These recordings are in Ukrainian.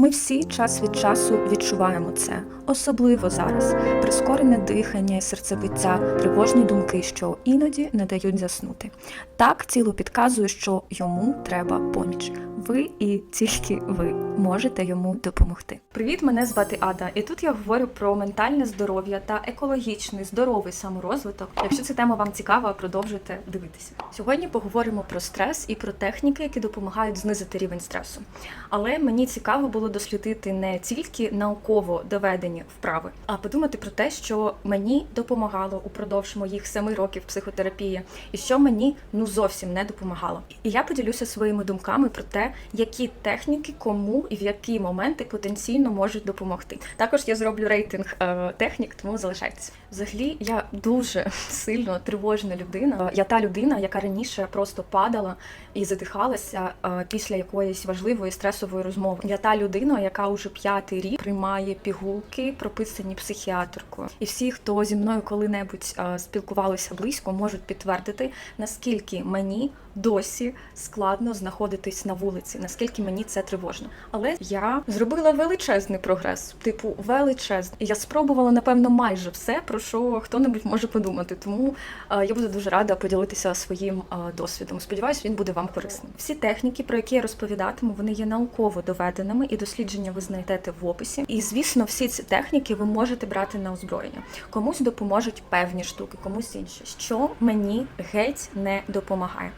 Ми всі час від часу відчуваємо це, особливо зараз. Прискорене дихання серцебиття, тривожні думки, що іноді не дають заснути. Так тіло підказує, що йому треба поміч. Ви і тільки ви можете йому допомогти. Привіт, мене звати Ада, і тут я говорю про ментальне здоров'я та екологічний здоровий саморозвиток. Якщо ця тема вам цікава, продовжуйте дивитися. Сьогодні поговоримо про стрес і про техніки, які допомагають знизити рівень стресу. Але мені цікаво було дослідити не тільки науково доведені вправи, а подумати про те, що мені допомагало упродовж моїх семи років психотерапії, і що мені ну зовсім не допомагало. І я поділюся своїми думками про те, які техніки кому і в які моменти потенційно можуть допомогти. Також я зроблю рейтинг е, технік, тому залишайтеся. Взагалі, я дуже сильно тривожна людина. Я та людина, яка раніше просто падала і задихалася е, після якоїсь важливої стресової розмови. Я та людина, яка уже п'ятий рік приймає пігулки, прописані психіатркою. І всі, хто зі мною коли-небудь е, спілкувалися близько, можуть підтвердити, наскільки мені досі складно знаходитись на вулиці, наскільки мені це тривожно. Але я зробила величезний прогрес, типу величезний. Я спробувала напевно майже все, про що хто-небудь може подумати. Тому е, я буду дуже рада поділитися своїм е, досвідом. Сподіваюсь, він буде вам корисним. Всі техніки, про які я розповідатиму, вони є науково доведеними, і дослідження ви знайдете в описі. І звісно, всі ці техніки ви можете брати на озброєння. Комусь допоможуть певні штуки, комусь інші. Що мені геть не допомагає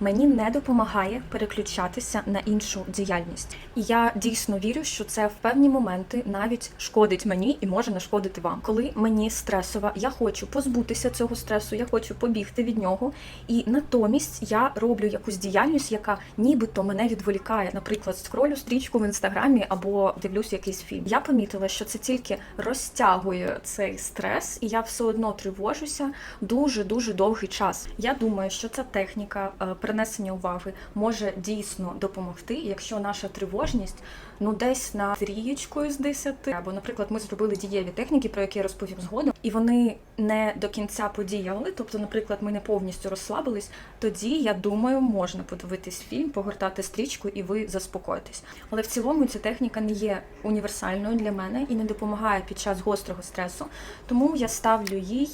мені не допомагає переключатися на іншу діяльність. І я дійсно вірю, що це в певні моменти навіть шкодить мені і може нашкодити вам. Коли мені стресова, я хочу позбутися цього стресу, я хочу побігти від нього. І натомість я роблю якусь діяльність, яка нібито мене відволікає. Наприклад, скролю стрічку в інстаграмі або дивлюсь якийсь фільм. Я помітила, що це тільки розтягує цей стрес, і я все одно тривожуся дуже дуже довгий час. Я думаю, що ця техніка е, перенесення уваги може дійсно допомогти, якщо наша тривожність ну десь на трієчку із 10. Або, наприклад, ми зробили дієві техніки, про які я розповім згодом, і вони не до кінця подіяли. Тобто, наприклад, ми не повністю розслабились. Тоді я думаю, можна подивитись фільм, погортати стрічку, і ви заспокоїтесь. Але в цілому ця техніка не є універсальною для мене і не допомагає під час гострого стресу. Тому я ставлю їй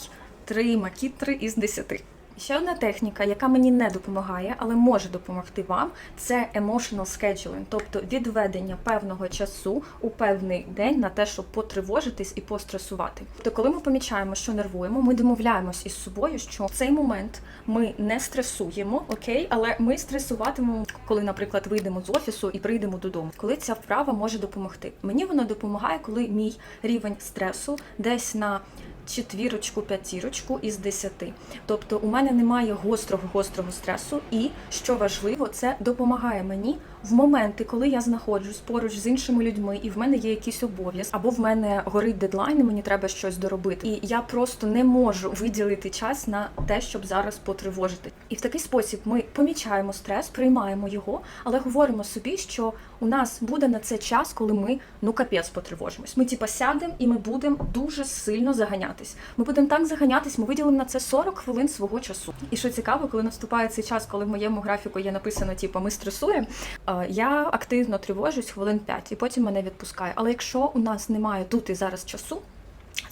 три макітри із 10. Ще одна техніка, яка мені не допомагає, але може допомогти вам, це emotional scheduling, тобто відведення певного часу у певний день на те, щоб потривожитись і постресувати. Тобто, коли ми помічаємо, що нервуємо, ми домовляємось із собою, що в цей момент ми не стресуємо, окей, але ми стресуватимемо, коли, наприклад, вийдемо з офісу і прийдемо додому. Коли ця вправа може допомогти. Мені вона допомагає, коли мій рівень стресу десь на четвірочку, п'ятірочку із десяти. Тобто у мене немає гострого гострого стресу, і що важливо, це допомагає мені в моменти, коли я знаходжусь поруч з іншими людьми, і в мене є якийсь обов'язок, або в мене горить дедлайн, і мені треба щось доробити. І я просто не можу виділити час на те, щоб зараз потривожити. І в такий спосіб ми помічаємо стрес, приймаємо його, але говоримо собі, що у нас буде на це час, коли ми ну капець потривожимось. Ми типа сядемо і ми будемо дуже сильно заганятись. Ми будемо так заганятись, ми виділимо на це 40 хвилин свого часу. І що цікаво, коли наступає цей час, коли в моєму графіку є написано, типу, ми стресуємо, я активно тривожусь хвилин 5, і потім мене відпускає. Але якщо у нас немає тут і зараз часу.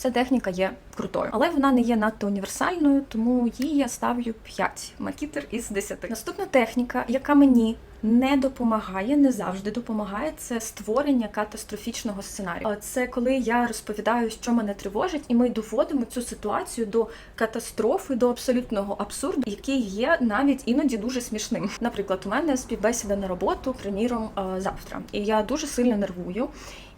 Ця техніка є крутою, але вона не є надто універсальною, тому їй я ставлю 5 макітер із 10. Наступна техніка, яка мені не допомагає, не завжди допомагає, це створення катастрофічного сценарію. Це коли я розповідаю, що мене тривожить, і ми доводимо цю ситуацію до катастрофи, до абсолютного абсурду, який є навіть іноді дуже смішним. Наприклад, у мене співбесіда на роботу, приміром, е, завтра, і я дуже сильно нервую.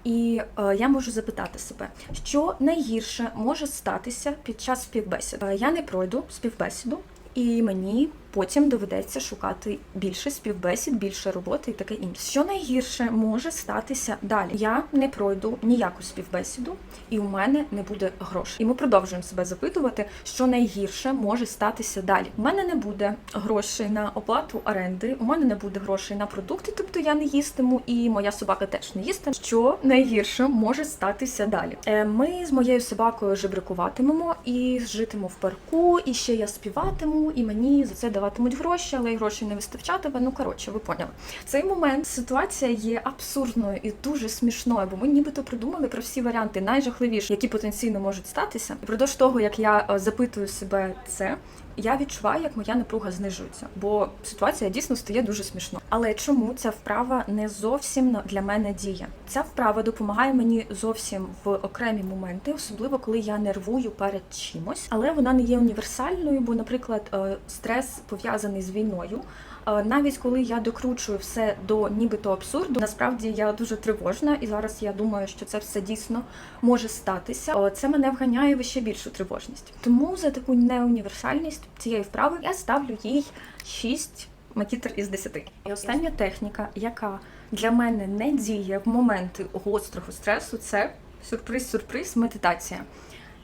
І е, я можу запитати себе, що найгірше може статися під час співбесіди. Е, я не пройду співбесіду, і мені потім доведеться шукати більше співбесід, більше роботи і таке інше. Що найгірше може статися далі? Я не пройду ніяку співбесіду, і у мене не буде грошей. І ми продовжуємо себе запитувати, що найгірше може статися далі. У мене не буде грошей на оплату оренди, у мене не буде грошей на продукти, тобто я не їстиму, і моя собака теж не їстиме. Що найгірше може статися далі? Е, Ми з моєю собакою жебракуватимемо і житиму в парку, і ще я співатиму, і мені за це давати даватимуть гроші, але й гроші не вистачатиме. Ну коротше, ви поняли. Цей момент ситуація є абсурдною і дуже смішною, бо ми нібито придумали про всі варіанти найжахливіші, які потенційно можуть статися. І Продовж того, як я е, запитую себе це. Я відчуваю, як моя напруга знижується, бо ситуація дійсно стає дуже смішно. Але чому ця вправа не зовсім для мене діє? Ця вправа допомагає мені зовсім в окремі моменти, особливо коли я нервую перед чимось, але вона не є універсальною, бо, наприклад, е, стрес пов'язаний з війною. Е, Навіть коли я докручую все до нібито абсурду, насправді я дуже тривожна, і зараз я думаю, що це все дійсно може статися. Е, Це мене вганяє в ще більшу тривожність. Тому за таку неуніверсальність цієї вправи я ставлю їй 6 макітр із 10. І остання техніка, яка для мене не діє в моменти гострого стресу, це сюрприз-сюрприз медитація.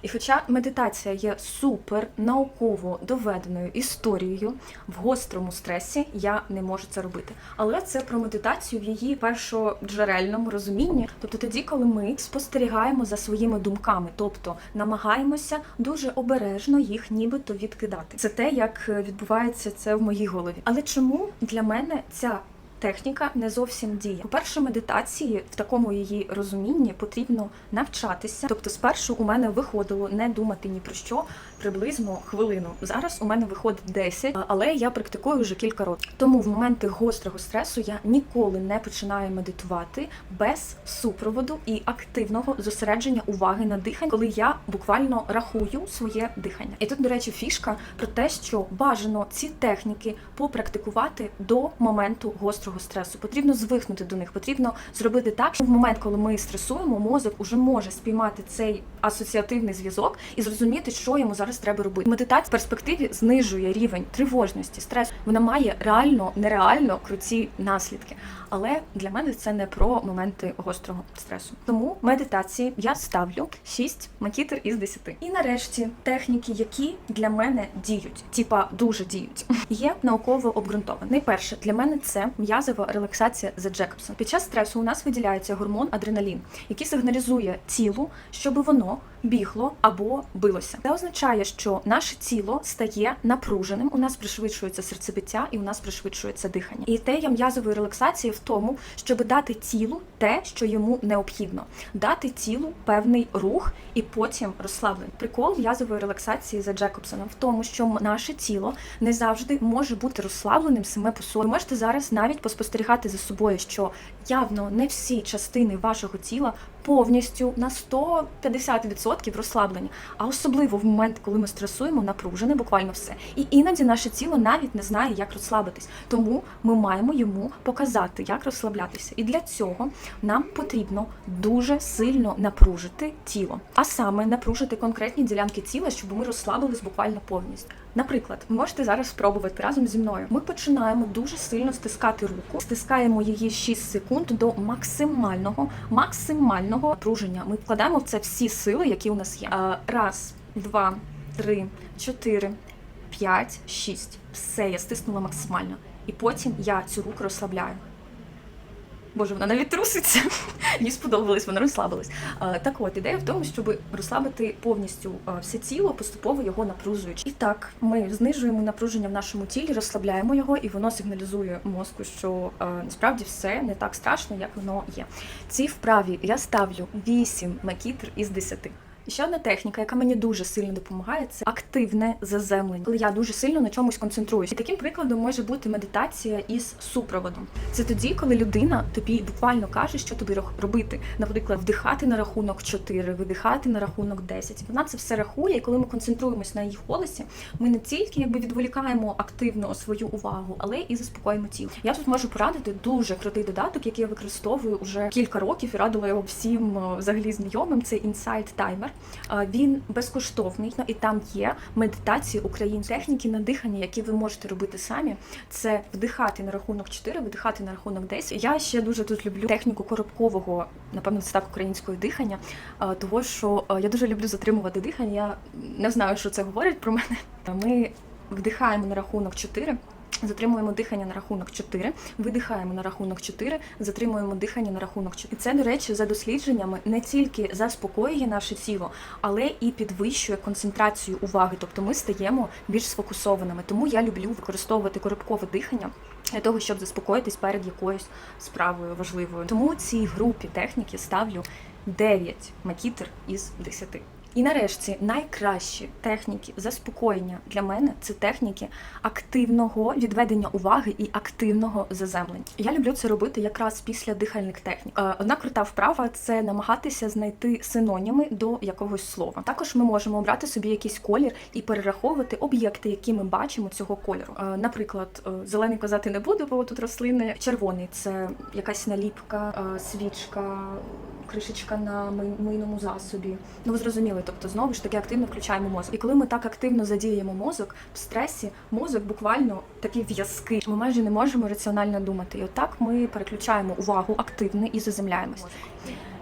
І хоча медитація є супер науково доведеною історією в гострому стресі, я не можу це робити. Але це про медитацію в її першоджерельному розумінні, тобто тоді, коли ми спостерігаємо за своїми думками, тобто намагаємося дуже обережно їх нібито відкидати. Це те, як відбувається це в моїй голові. Але чому для мене ця техніка не зовсім діє. По-перше, медитації в такому її розумінні потрібно навчатися. Тобто, спершу у мене виходило не думати ні про що приблизно хвилину. Зараз у мене виходить 10, але я практикую вже кілька років. Тому в моменти гострого стресу я ніколи не починаю медитувати без супроводу і активного зосередження уваги на диханні, коли я буквально рахую своє дихання. І тут, до речі, фішка про те, що бажано ці техніки попрактикувати до моменту гострого стресу. Потрібно звикнути до них, потрібно зробити так, щоб в момент, коли ми стресуємо, мозок уже може спіймати цей асоціативний зв'язок і зрозуміти, що йому зараз треба робити. Медитація в перспективі знижує рівень тривожності, стресу. Вона має реально, нереально круті наслідки. Але для мене це не про моменти гострого стресу. Тому медитації я ставлю 6 макітер із 10. І нарешті техніки, які для мене діють, типа дуже діють, є науково обґрунтовані. Найперше для мене це м'язова релаксація за Джекобсон. Під час стресу у нас виділяється гормон адреналін, який сигналізує тілу, щоб воно бігло або билося. Це означає, що наше тіло стає напруженим. У нас пришвидшується серцебиття і у нас пришвидшується дихання. І ідея м'язової релаксації в тому, щоб дати тілу те, що йому необхідно, дати тілу певний рух і потім розслаблення. Прикол м'язової релаксації за Джекобсоном в тому, що наше тіло не завжди може бути розслабленим саме по собі. Ви можете зараз навіть поспостерігати за собою, що явно не всі частини вашого тіла повністю на 150% розслаблені, а особливо в момент, коли ми стресуємо, напружене буквально все. І іноді наше тіло навіть не знає, як розслабитись. Тому ми маємо йому показати, як розслаблятися. І для цього нам потрібно дуже сильно напружити тіло, а саме напружити конкретні ділянки тіла, щоб ми розслабились буквально повністю. Наприклад, ви можете зараз спробувати разом зі мною. Ми починаємо дуже сильно стискати руку, стискаємо її 6 секунд до максимального, максимального напруження. Ми вкладаємо в це всі сили, які у нас є. Раз, два, три, чотири, п'ять, шість. Все, я стиснула максимально. І потім я цю руку розслабляю. Боже, вона навіть труситься. Їй сподобалось, вона розслабилась. Так от, ідея в тому, щоб розслабити повністю все тіло, поступово його напружуючи. І так, ми знижуємо напруження в нашому тілі, розслабляємо його, і воно сигналізує мозку, що насправді все не так страшно, як воно є. Цій вправі я ставлю 8 макітр із 10. Ще одна техніка, яка мені дуже сильно допомагає, це активне заземлення, коли я дуже сильно на чомусь концентруюсь. І таким прикладом може бути медитація із супроводом. Це тоді, коли людина тобі буквально каже, що тобі робити. Наприклад, вдихати на рахунок 4, видихати на рахунок 10. Вона це все рахує, і коли ми концентруємось на її голосі, ми не тільки якби відволікаємо активно свою увагу, але і заспокоїмо тіло. Я тут можу порадити дуже крутий додаток, який я використовую вже кілька років і радила його всім е, взагалі знайомим. Це Insight Timer. Він безкоштовний і там є медитації української техніки на дихання, які ви можете робити самі. Це вдихати на рахунок 4, видихати на рахунок 10. Я ще дуже тут люблю техніку коробкового, напевно, це так українського дихання, того що я дуже люблю затримувати дихання. Я не знаю, що це говорить про мене. Ми вдихаємо на рахунок 4, Затримуємо дихання на рахунок 4, видихаємо на рахунок 4, затримуємо дихання на рахунок 4. І це, до речі, за дослідженнями не тільки заспокоює наше тіло, але і підвищує концентрацію уваги. Тобто ми стаємо більш сфокусованими. Тому я люблю використовувати коробкове дихання для того, щоб заспокоїтись перед якоюсь справою важливою. Тому цій групі техніки ставлю 9 макітер із 10. І нарешті найкращі техніки заспокоєння для мене це техніки активного відведення уваги і активного заземлення. Я люблю це робити якраз після дихальних технік. Е, Одна крута вправа це намагатися знайти синоніми до якогось слова. Також ми можемо обрати собі якийсь колір і перераховувати об'єкти, які ми бачимо цього кольору. Е, Наприклад, е, зелений казати не буду, бо тут рослини. Червоний це якась наліпка, свічка, кришечка на мийному засобі. Ну ви зрозуміли, тобто знову ж таки активно включаємо мозок. І коли ми так активно задіємо мозок в стресі, мозок буквально такий в'язки. Ми майже не можемо раціонально думати. І отак ми переключаємо увагу активно і заземляємося.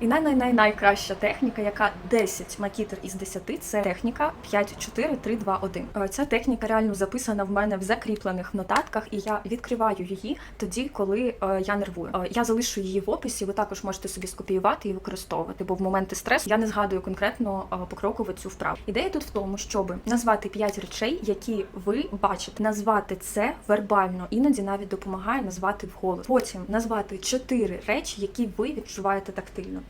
І най най най найкраща техніка, яка 10 макітер із 10, це техніка 5, 4, 3, 2, 1. Е, Ця техніка реально записана в мене в закріплених нотатках, і я відкриваю її тоді, коли е, я нервую. Е, Я залишу її в описі. Ви також можете собі скопіювати і використовувати, бо в моменти стресу я не згадую конкретно покроково цю вправу. Ідея тут в тому, щоб назвати 5 речей, які ви бачите, назвати це вербально, іноді навіть допомагає назвати вголос. Потім назвати 4 речі, які ви відчуваєте тактильно.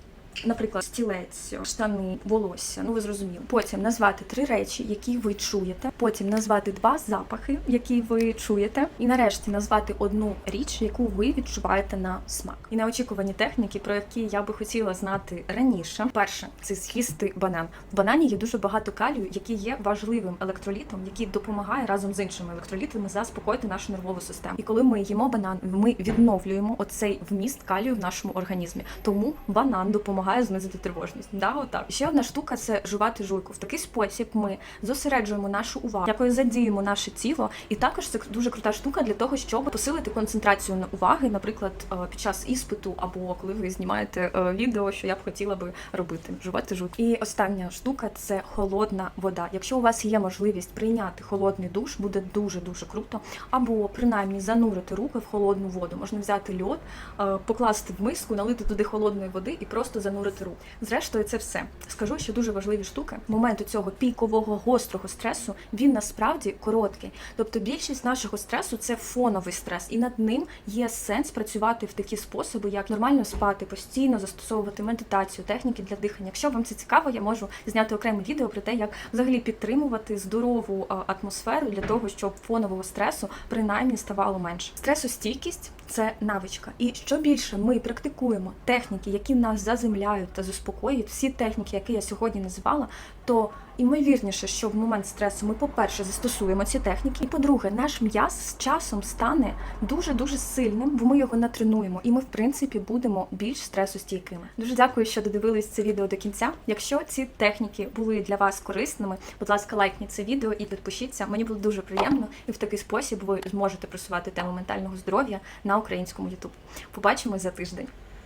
Наприклад, стілець, штани, волосся. Ну ви зрозуміли. Потім назвати три речі, які ви чуєте. Потім назвати два запахи, які ви чуєте. І нарешті назвати одну річ, яку ви відчуваєте на смак. І неочікувані техніки, про які я би хотіла знати раніше. Перше це з'їсти банан. В банані є дуже багато калію, який є важливим електролітом, який допомагає разом з іншими електролітами заспокоїти нашу нервову систему. І коли ми їмо банан, ми відновлюємо оцей вміст калію в нашому організмі. Тому банан допомагає знизити тривожність. Да, отак. Ще одна штука це жувати жуйку. В такий спосіб ми зосереджуємо нашу увагу, якою задіємо наше тіло, і також це дуже крута штука для того, щоб посилити концентрацію на уваги, наприклад, е, під час іспиту або коли ви знімаєте е, відео, що я б хотіла би робити. Жувати жуйку. І остання штука це холодна вода. Якщо у вас є можливість прийняти холодний душ, буде дуже дуже круто. Або принаймні занурити руки в холодну воду. Можна взяти льод, е, покласти в миску, налити туди холодної води і просто занурити руку. Зрештою, це все. Скажу, що дуже важливі штуки. Момент цього пікового гострого стресу він насправді короткий. Тобто більшість нашого стресу це фоновий стрес, і над ним є сенс працювати в такі способи, як нормально спати, постійно застосовувати медитацію, техніки для дихання. Якщо вам це цікаво, я можу зняти окреме відео про те, як взагалі підтримувати здорову атмосферу для того, щоб фонового стресу принаймні ставало менше. Стресостійкість це навичка. І що більше ми практикуємо техніки, які нас заземляють та заспокоюють, всі техніки, які я сьогодні називала, то імовірніше, що в момент стресу ми, по-перше, застосуємо ці техніки, і по-друге, наш м'яз з часом стане дуже дуже сильним, бо ми його натренуємо, і ми, в принципі, будемо більш стресостійкими. Дуже дякую, що додивились це відео до кінця. Якщо ці техніки були для вас корисними, будь ласка, лайкніть це відео і підпишіться. Мені буде дуже приємно, і в такий спосіб ви зможете просувати тему ментального здоров'я на українському YouTube. Побачимось за тиждень.